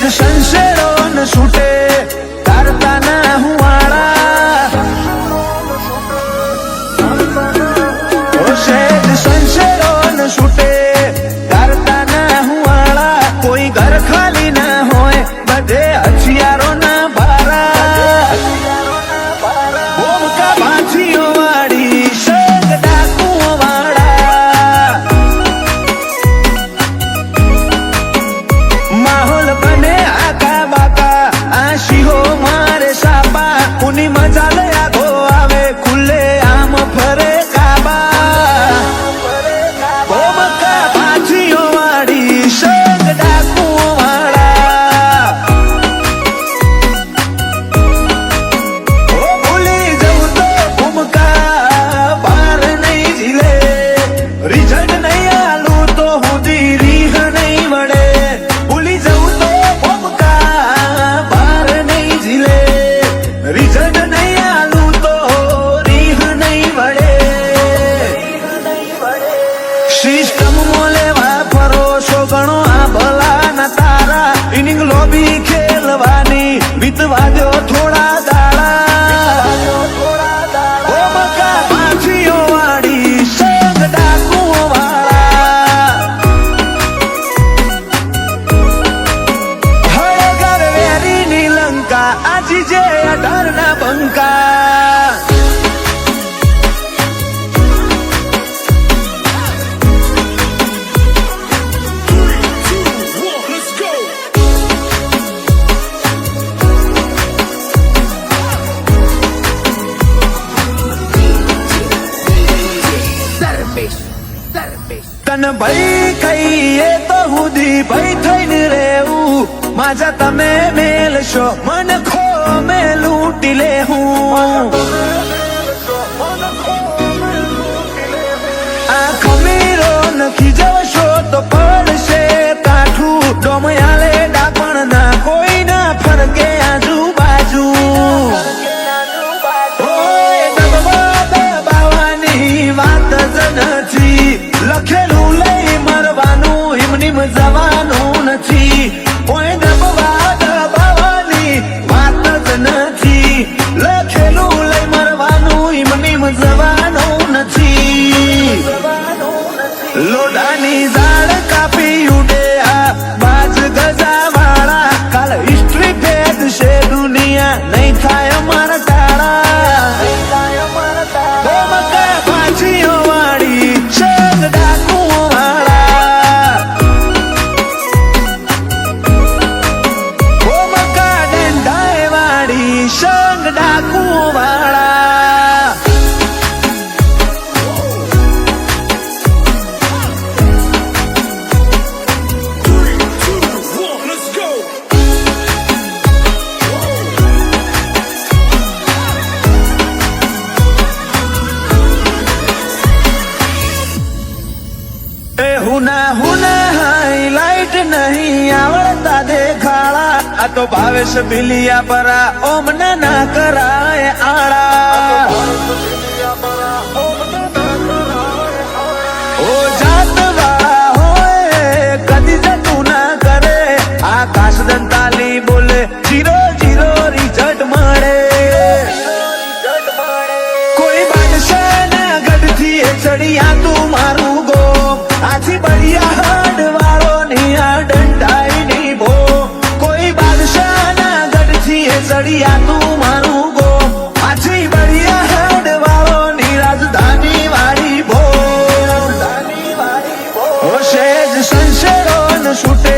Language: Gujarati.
que sincero, no insultes मज़ा છે અઢારના બંકા તન ભાઈ કહીએ તો હુદી ભાઈ થઈને રહેવું. માજા તમે મેલશો, મન હું. નથી જશો તો પડશે કાઠું ડોમયાલે ડાપણ ના કોઈ ના ફરકે આ તો ભાવેશ બિલિયા પરા, ઓમ ના કરાય આળા. ઓ જાતવાળા કરે. આકાશ દંતાલી બોલે, જીરો જીરો રિઝલ્ટ મળે. કોઈ બાદ છે ચડી આતું. સળિયા તું મારું ગો પાછી બળિયા હેડ વાળો ની રાજધાની વાળી ભો રાજધાની વાળી ભો શેજ સંશેરો છૂટે